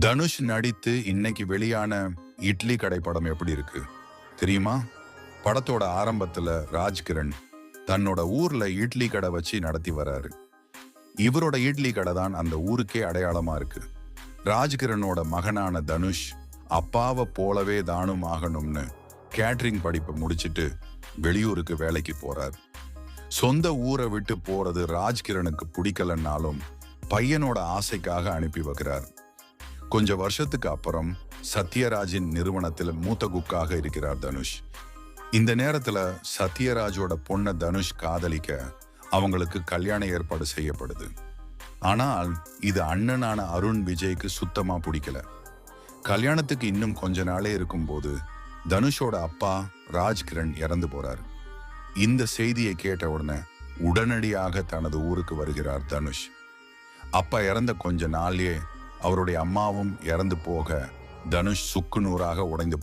தனுஷ் நடித்து இன்னைக்கு வெளியான இட்லி கடை படம் எப்படி இருக்கு? தெரியுமா? படத்தோட ஆரம்பத்துல ராஜ்கிரண் தன்னோட ஊர்ல இட்லி கடை வச்சு நடத்தி வராரு. இவரோட இட்லி கடை தான் அந்த ஊருக்கே அடையாளமா இருக்கு. ராஜ்கிரனோட மகனான தனுஷ் அப்பாவை போலவே தானும் ஆகணும்னு கேட்ரிங் படிப்பை முடிச்சிட்டு வெளியூருக்கு வேலைக்கு போறார். சொந்த ஊரை விட்டு போறது ராஜ்கிரனுக்கு பிடிக்கலன்னாலும் பையனோட ஆசைக்காக அனுப்பி வைக்கிறார். கொஞ்ச வருஷத்துக்கு அப்புறம் சத்யராஜின் நிறுவனத்தில் மூத்த குக்காக இருக்கிறார் தனுஷ். இந்த நேரத்துல சத்யராஜோட பொண்ணை தனுஷ் காதலிக்க அவங்களுக்கு கல்யாண ஏற்பாடு செய்யப்படுது. ஆனால் இது அண்ணனான அருண் விஜய்க்கு சுத்தமா பிடிக்கல. கல்யாணத்துக்கு இன்னும் கொஞ்ச நாளே இருக்கும்போது தனுஷோட அப்பா ராஜ்கிரண் இறந்து போறார். இந்த செய்தியை கேட்ட உடனே உடனடியாக தனது ஊருக்கு வருகிறார் தனுஷ். அப்பா இறந்த கொஞ்ச நாள்லயே அவருடைய அம்மாவும் இறந்து போக தனுஷ் சுக்கு நூறாக உடைந்து